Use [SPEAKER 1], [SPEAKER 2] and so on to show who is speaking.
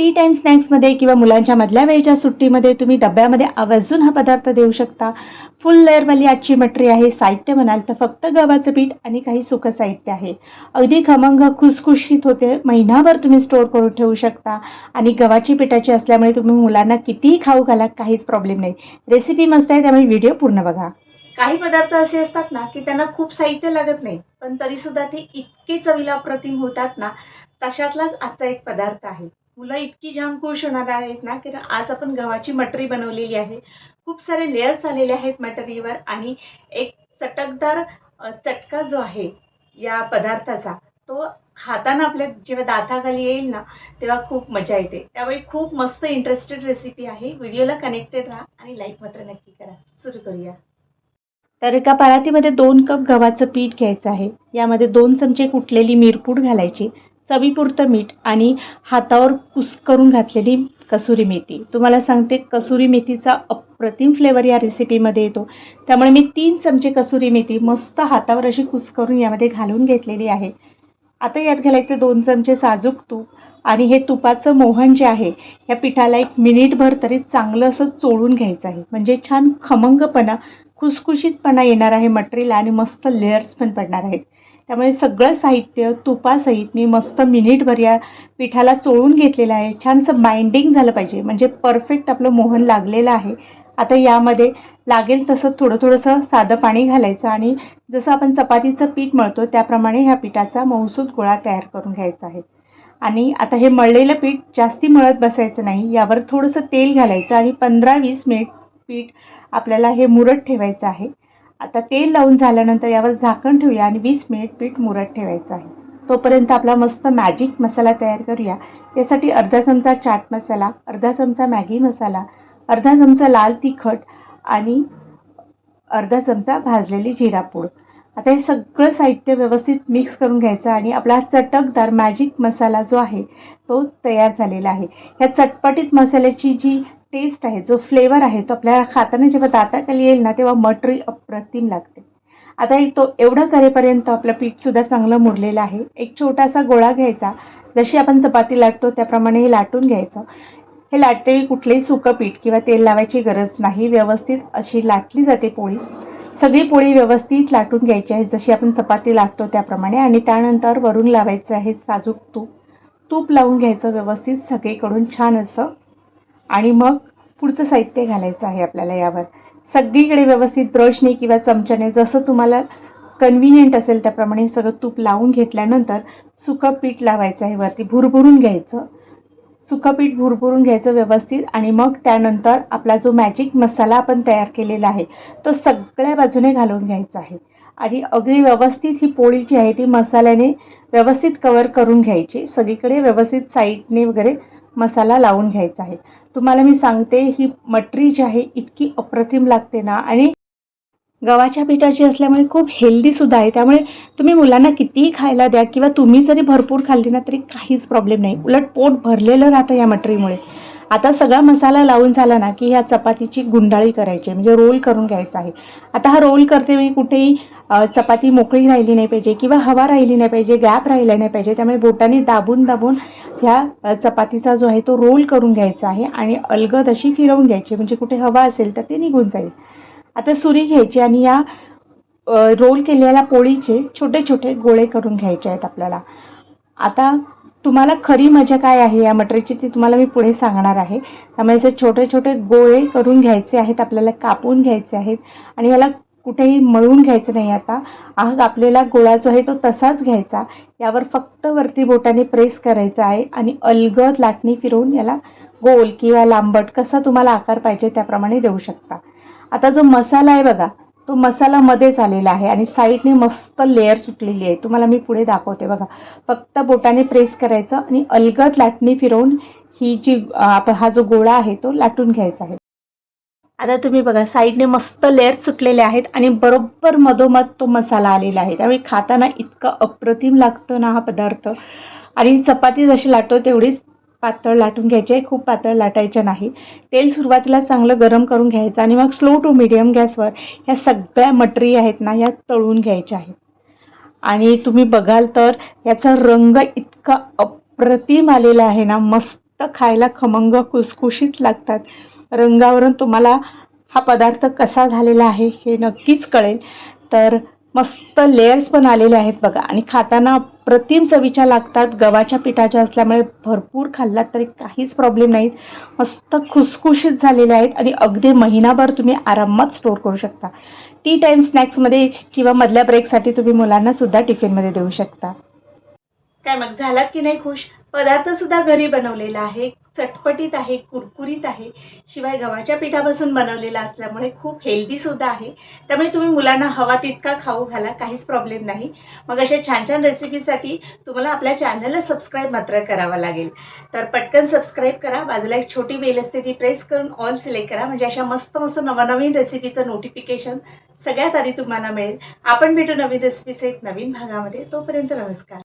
[SPEAKER 1] T time स्नॅक्समध्ये किंवा मुलांच्या मधल्या वेळेच्या सुट्टीमध्ये तुम्ही डब्यामध्ये आवर्जून हा पदार्थ देऊ शकता. फुल लेअरवाली आजची मटरी आहे. साहित्य म्हणाल तर फक्त गव्हाचं पीठ आणि काही सुकं साहित्य आहे. अगदी खमंग खुसखुशीत होते. महिनाभर तुम्ही स्टोअर करून ठेवू शकता. आणि गव्हाची पिठाची असल्यामुळे तुम्ही मुलांना कितीही खाऊ घाला काहीच प्रॉब्लेम नाही. रेसिपी मस्त आहे. त्यामुळे व्हिडिओ पूर्ण बघा. काही पदार्थ असे असतात ना की त्यांना खूप साहित्य लागत नाही पण तरीसुद्धा ते इतके चवीला अप्रतिम होतात ना तशातलाच आजचा एक पदार्थ आहे. मुलं इतकी जाम खुश होणार आहेत ना की आज आपण गव्हाची मटरी बनवलेली आहे. खूप सारे लेयर्स आलेले आहेत मटरीवर आणि एक चटकदार चटका जो आहे या पदार्थाचा तो खाताना आपल्या जेव्हा दाताखाली येईल ना तेव्हा खूप मजा येते. त्यावेळी खूप मस्त इंटरेस्टेड रेसिपी आहे. व्हिडिओला कनेक्टेड राहा आणि लाईक मात्र नक्की करा. सुरू करूया. तर एका परातीमध्ये दोन कप गव्हाचं पीठ घ्यायचं आहे. यामध्ये दोन चमचे कुटलेली मिरपूड घालायची. चवीपुरतं मीठ आणि हातावर कुस्करून घातलेली कसुरी मेथी. तुम्हाला सांगते कसुरी मेथीचा अप्रतिम फ्लेवर या रेसिपीमध्ये येतो. त्यामुळे मी तीन चमचे कसुरी मेथी मस्त हातावर अशी कुस्करून यामध्ये घालून घेतलेली आहे. आता यात घालायचे दोन चमचे साजूक तूप आणि हे तुपाचं मोहन जे आहे या पिठाला एक मिनिटभर तरी चांगलं असं चोळून घ्यायचं आहे. म्हणजे छान खमंगपणा खुसखुशीतपणा येणार आहे मटेरियल आणि मस्त लेअर्स पण पडणार आहेत. त्यामुळे सगळं साहित्य तुपासहित मी मस्त मिनिटभर या पिठाला चोळून घेतलेलं आहे. छानसं बाइंडिंग झालं पाहिजे. म्हणजे परफेक्ट आपलं मोहन लागलेलं आहे. आता यामध्ये लागेल तसं थोडं थोडंसं साधं पाणी घालायचं आणि जसं आपण चपातीचं पीठ मळतो त्याप्रमाणे ह्या पिठाचा मौसूद गोळा तयार करून घ्यायचा आहे. आणि आता हे मळलेलं पीठ जास्ती मळत बसायचं नाही. यावर थोडंसं तेल घालायचं आणि पंधरा वीस मिनिट पीठ आपल्याला हे मुरत ठेवायचं आहे. आता तेल लावून झाल्यानंतर यावर झाकण ठेवूया आणि वीस मिनिट पीठ मुरत ठेवायचं आहे. तोपर्यंत आपला मस्त मॅजिक मसाला तयार करूया. यासाठी अर्धा चमचा चाट मसाला अर्धा चमचा मॅगी मसाला अर्धा चमचा लाल तिखट आणि अर्धा चमचा भाजलेली जिरापूड आता हे सगळं साहित्य व्यवस्थित मिक्स करून घ्यायचं आणि आपला हा चटकदार मॅजिक मसाला जो आहे तो तयार झालेला आहे. ह्या चटपटीत मसाल्याची जी टेस्ट आहे जो फ्लेवर आहे तो आपल्याला खाताना जेव्हा दाताखाली येईल ना तेव्हा मटरी अप्रतिम लागते. आता एक तो एवढं करेपर्यंत आपलं पीठसुद्धा चांगलं मुरलेलं आहे. एक छोटासा गोळा घ्यायचा. जशी आपण चपाती लाटतो त्याप्रमाणे हे लाटून घ्यायचं. हे लाटलेली कुठलेही सुकं पीठ किंवा तेल लावायची गरज नाही. व्यवस्थित अशी लाटली जाते पोळी. सगळी पोळी व्यवस्थित लाटून घ्यायची आहे. जशी आपण चपाती लाटतो त्याप्रमाणे आणि त्यानंतर वरून लावायचं आहे साजूक तूप. तूप लावून घ्यायचं व्यवस्थित सगळीकडून छान असं आणि मग पुढचं साहित्य घालायचं आहे आपल्याला यावर. सगळीकडे व्यवस्थित ब्रशने किंवा चमच्याने जसं तुम्हाला कन्व्हिनियंट असेल त्याप्रमाणे सगळं तूप लावून घेतल्यानंतर सुकं पीठ लावायचं आहे वरती भुरभुरून घ्यायचं. सुकं पीठ भुरभुरून घ्यायचं व्यवस्थित आणि मग त्यानंतर आपला जो मॅजिक मसाला आपण तयार केलेला आहे तो सगळ्या बाजूने घालून घ्यायचा आहे. आणि अगदी व्यवस्थित ही पोळी जी आहे ती मसाल्याने व्यवस्थित कवर करून घ्यायची. सगळीकडे व्यवस्थित साईडने वगैरे मसाला लावून घ्यायचा आहे. तुम्हाला मी सांगते ही मटरी जी आहे इतकी अप्रतिम लागते ना. आणि गव्हाच्या पिठाची असल्यामुळे खूप हेल्दीसुद्धा आहे. त्यामुळे तुम्ही मुलांना कितीही खायला द्या किंवा तुम्ही जरी भरपूर खाल्ली ना तरी काहीच प्रॉब्लेम नाही. उलट पोट भरलेलं राहतं या मटरीमुळे. आता सगळा मसाला लावून झाला ना की ह्या चपातीची गुंडाळी करायची आहे, म्हणजे रोल करून घ्यायचा आहे. आता हा रोल करते वेळी कुठेही चपाती मोकळी राहिली नाही पाहिजे किंवा हवा राहिली नाही पाहिजे गॅप राहिला नाही पाहिजे. त्यामुळे बोटाने दाबून दाबून ह्या चपातीचा जो आहे तो रोल करून घ्यायचा आहे आणि अलगद अशी फिरवून घ्यायची म्हणजे कुठे हवा असेल तर ते निघून जाईल. आता सुरी घ्यायची आणि या रोल केलेल्या पोळीचे छोटे छोटे गोळे करून घ्यायचे आहेत आपल्याला. आता तुम्हाला खरी मजा काय आहे या मटरीची ती तुम्हाला मी पुढे सांगणार आहे. त्यामुळे असे छोटे छोटे गोळे करून घ्यायचे आहेत आपल्याला कापून घ्यायचे आहेत आणि याला कुठेही मळून घ्यायचं नाही आता. आग आपल्याला गोळा जो आहे तो तसाच घ्यायचा. यावर फक्त वरती बोटाने प्रेस करायचा आहे आणि अलगद लाटणी फिरवून याला गोल किंवा लांबट कसा तुम्हाला आकार पाहिजे त्याप्रमाणे देऊ शकता. आता जो मसाला आहे बघा तो मसाला मध्येच आलेला आहे आणि साईडने मस्त लेअर सुटलेली आहे. तुम्हाला मी पुढे दाखवते बघा. फक्त बोटाने प्रेस करायचं आणि अलगद लाटणी फिरवून ही जी आप- हा जो गोळा आहे तो लाटून घ्यायचा आहे. आता तुम्ही बघा साईडने मस्त लेअर सुटलेले आहेत आणि बरोबर मधोमध तो मसाला आलेला आहे. त्यामुळे खाताना इतकं अप्रतिम लागतं ना हा पदार्थ. आणि चपाती जशी लाटतो तेवढीच पातळ लाटून घ्यायची आहे. खूप पातळ लाटायचं नाही. तेल सुरुवातीला चांगलं गरम करून घ्यायचं आणि मग स्लो टू मिडियम गॅसवर ह्या सगळ्या मटरी आहेत ना ह्या तळून घ्यायच्या आहेत. आणि तुम्ही बघाल तर याचा रंग इतका अप्रतिम आलेला आहे ना मस्त मस्त खायला खमंग खुसखुशीत लागतात. रंगावरून तुम्हाला हा पदार्थ कसा झालेला आहे हे नक्कीच कळेल. तर मस्त लेयर्स पण आलेले आहेत बघा. आणि खाताना प्रतिम चवीच्या लागतात. गव्हाच्या पिठाच्या असल्यामुळे भरपूर खाल्लात तरी काहीच प्रॉब्लेम नाहीत. मस्त खुसखुशीत झालेले आहेत आणि अगदी महिनाभर तुम्ही आरामात स्टोर करू शकता. टी टाईम स्नॅक्समध्ये किंवा मधल्या ब्रेकसाठी तुम्ही मुलांना सुद्धा टिफिनमध्ये देऊ शकता. काय मग झालात की नाही खुश? पदार्थ सुद्धा घरी बनवलेला आहे. चटपटीत आहे कुरकुरीत आहे. शिवाय गव्हाच्या पिठापासून बनवलेला असल्यामुळे खूप हेल्दी सुद्धा आहे. त्यामुळे तुम्ही मुलांना हवा तितका खाऊ घाला काहीच प्रॉब्लेम नाही. मग अशा छान छान रेसिपीसाठी तुम्हाला आपल्या चॅनलला सबस्क्राईब मात्र करावं लागेल. तर पटकन सबस्क्राईब करा. बाजूला एक छोटी बेल असते ती प्रेस करून ऑल सिलेक्ट करा. म्हणजे अशा मस्त मस्त नवनवीन रेसिपीचं नोटिफिकेशन सगळ्यात आधी तुम्हाला मिळेल. आपण भेटू नवीन रेसिपीचे एक नवीन भागामध्ये. तोपर्यंत नमस्कार.